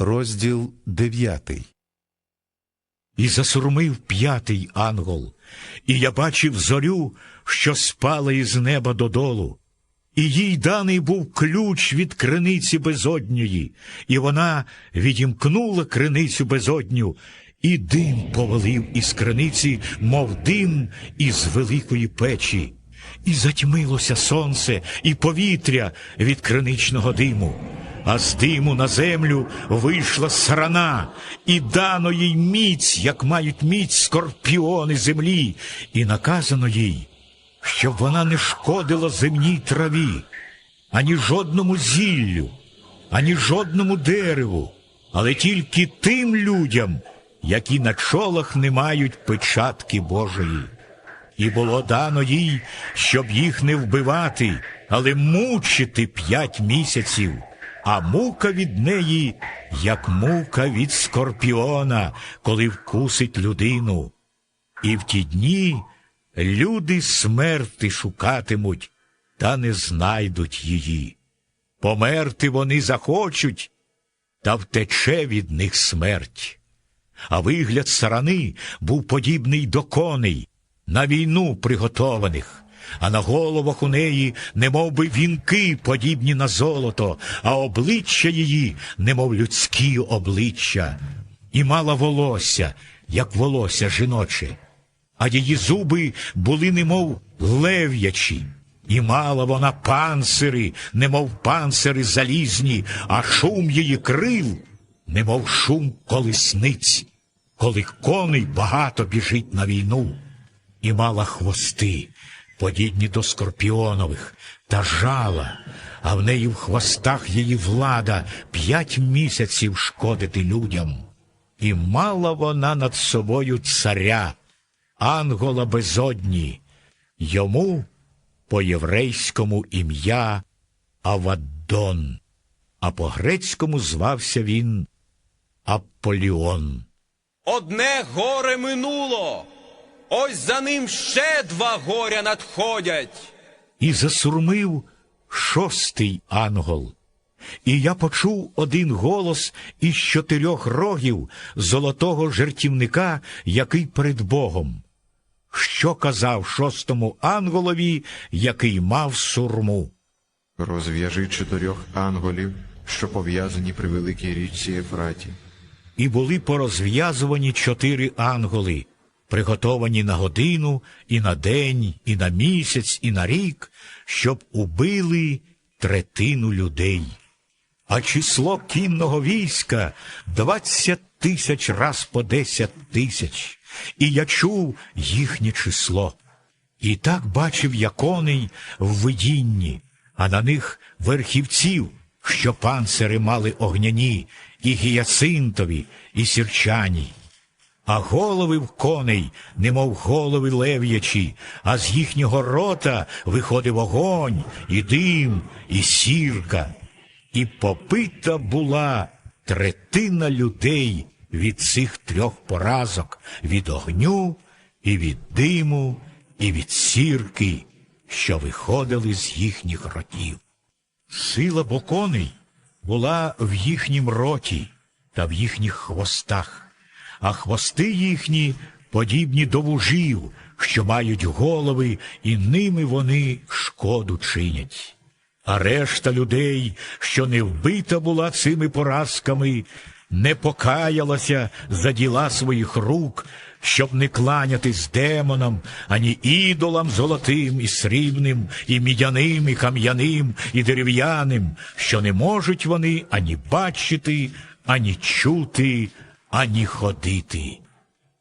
розділ дев'ятий. І засурмив п'ятий ангел, і я бачив зорю, що спала із неба додолу. І їй даний був ключ від криниці безодньої, і вона відімкнула криницю безодню, і дим повалив із криниці, мов дим із великої печі. І затьмилося сонце і повітря від криничного диму. А з диму на землю вийшла сарана, і дано їй міць, як мають міць скорпіони землі, і наказано їй, щоб вона не шкодила земній траві, ані жодному зіллю, ані жодному дереву, але тільки тим людям, які на чолах не мають печатки Божої. І було дано їй, щоб їх не вбивати, але мучити п'ять місяців, а мука від неї, як мука від скорпіона, коли вкусить людину. І в ті дні люди смерти шукатимуть, та не знайдуть її. Померти вони захочуть, та втече від них смерть. А вигляд сарани був подібний до коней, на війну приготованих, а на головах у неї немов би вінки, подібні на золото, а обличчя її, немов людські обличчя, і мала волосся, як волосся жіноче, а її зуби були немов лев'ячі. І мала вона панцири, немов панцири залізні, а шум її крил, немов шум колесниць, коли коней багато біжить на війну, і мала хвости, подібні до скорпіонових, та жала, а в неї в хвостах її влада п'ять місяців шкодити людям. І мала вона над собою царя, ангола безодні, йому по єврейському ім'я Аваддон, а по грецькому звався він Аполіон. Одне горе минуло. Ось за ним ще два горя надходять. І засурмив шостий ангел. І я почув один голос із чотирьох рогів золотого жертівника, який перед Богом. Що казав шостому ангелові, який мав сурму? Розв'яжи чотирьох анголів, що пов'язані при великій річці Ефраті. І були порозв'язувані чотири ангели, приготовані на годину, і на день, і на місяць, і на рік, щоб убили третину людей. А число кінного війська двадцять тисяч раз по десять тисяч, і я чув їхнє число. І так бачив я коней в видінні, а на них верхівців, що панцири мали огняні, і гіяцинтові, і сірчані. А голови в коней, немов голови лев'ячі, а з їхнього рота виходив огонь, і дим, і сірка. І попита була третина людей від цих трьох поразок від огню, і від диму, і від сірки, що виходили з їхніх ротів. Сила боконей була в їхнім роті та в їхніх хвостах, а хвости їхні подібні до вужів, що мають голови, і ними вони шкоду чинять. А решта людей, що не вбита була цими поразками, не покаялася за діла своїх рук, щоб не кланятись демонам, ані ідолам золотим і срібним, і мідяним, і кам'яним, і дерев'яним, що не можуть вони ані бачити, ані чути, ані ходити.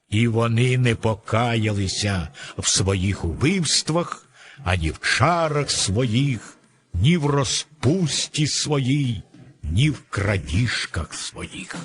І вони не покаялися в своїх убивствах, ані в чарах своїх, ні в розпусті своїй, ні в крадіжках своїх.